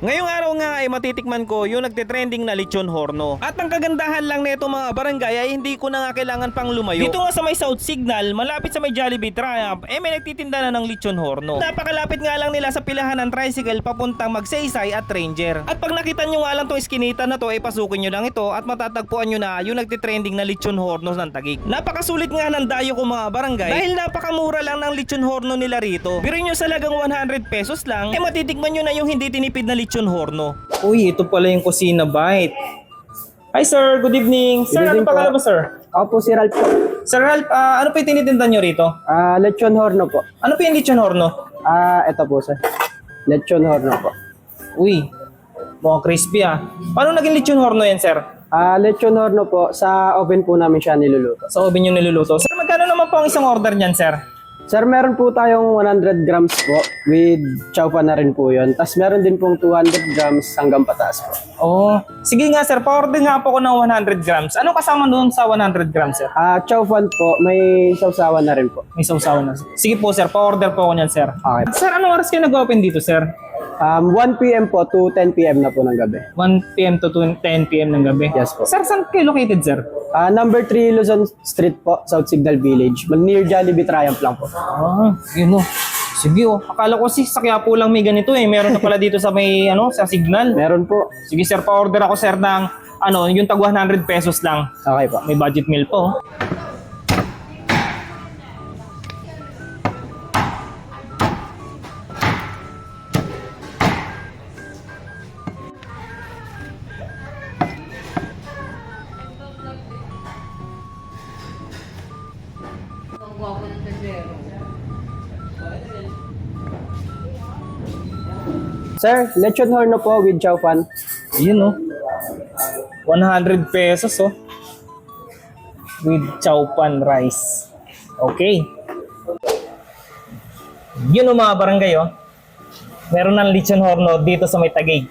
Ngayong araw nga ay matitikman ko yung nagte-trending na lechon horno. At ang kagandahan lang nito mga barangay ay hindi ko na nga kailangan pang lumayo. Dito nga sa may South Signal, malapit sa may Jollibee Triumph, eh may nagtitinda na ng lechon horno. Napakalapit nga lang nila sa pilahan ng tricycle papuntang Magsaysay at Ranger. At pag nakita nyo nga lang tong iskinita na to, ay pasukin nyo lang ito at matatagpuan nyo na yung nagte-trending na lechon horno ng Tagig. Napakasulit nga ng dayo ko mga barangay dahil napakamura lang ng lechon horno nila rito. Biro nyo sa lagang 100 pesos lang, eh matitikman nyo na yung hindi tinipid na lechon horno. Uy, ito pala yung Kusina Bite. Hi sir, good evening. Sir, Good ano evening pangalan po. mo sir? Ako po si Ralph po. Sir Ralph, ah, ano po yung tinitinda nyo rito? Ah, lechon horno po. Ano po yung lechon horno? Ah, ito po sir. Lechon horno po. Uy, mukhang crispy ah. Paano naging lechon horno yan sir? Ah, lechon horno po, sa oven po namin siya niluluto. Sa oven yung niluluto. Sir, magkano naman po ang isang order niyan sir? Sir, meron po tayong 100 grams po with chow pa na rin po yun. Tapos meron din pong 200 grams hanggang pataas po. Oh, sige nga sir, pa-order nga po ko ng 100 grams. Ano kasama doon sa 100 grams sir? Ah, chow fan po, may sausawan na rin po. May sausaw na. Sige po sir, pa-order po ako niyan sir. Okay. Sir, anong oras kayo nag-open dito sir? Um, 1 p.m. po to 10 p.m. na po ng gabi. 1 p.m. to 10 p.m. ng gabi. Yes po. Sir, saan kayo located sir? Ah, number 3 Luzon Street po, South Signal Village. Near Jollibee Triumph lang po. Ah, yun o. Sige oh. Akala ko si sa Quiapo lang may ganito eh. Meron na pala dito sa may ano, sa Signal. Meron po. Sige sir, pa-order ako sir ng ano, yung tag 100 pesos lang. Okay po. May budget meal po. Sir, lechon horno po with chow fan. Yun oh. 100 pesos oh. With chow pan rice. Okay. Yun oh mga barangay oh. Meron ng lechon horno dito sa may Taguig.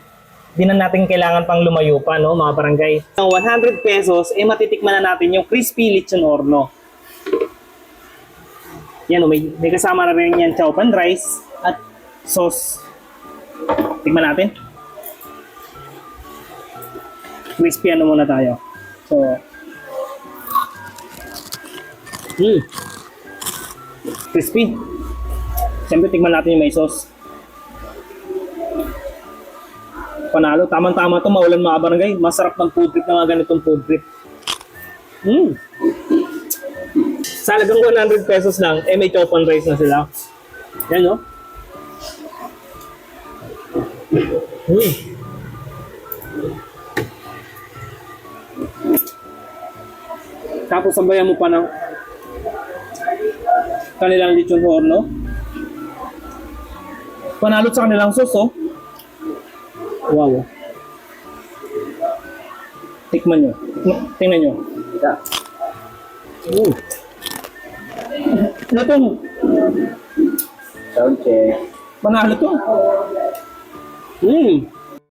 Di na natin kailangan pang lumayo pa no mga barangay. Ang 100 pesos eh matitikman na natin yung crispy lechon horno. Yan oh, may, may kasama na rin yan chow pan rice at sauce. Tikman natin. crispy ano muna tayo. So, mm. Crispy. Siyempre, tignan natin yung may sauce. Panalo, tamang-tama to maulan mga barangay. Masarap ng food trip na mga ganitong food trip. Mm. Sa halagang 100 pesos lang, eh may chop on rice na sila. Yan, no? Mm. Tapos sabayan mo pa ng kanilang lechon horno. Panalo sa kanilang sauce, oh. Wow. Tikman nyo. Tingnan nyo. Yeah. Mm. Ano to? Sound check. Panalo to. Mm.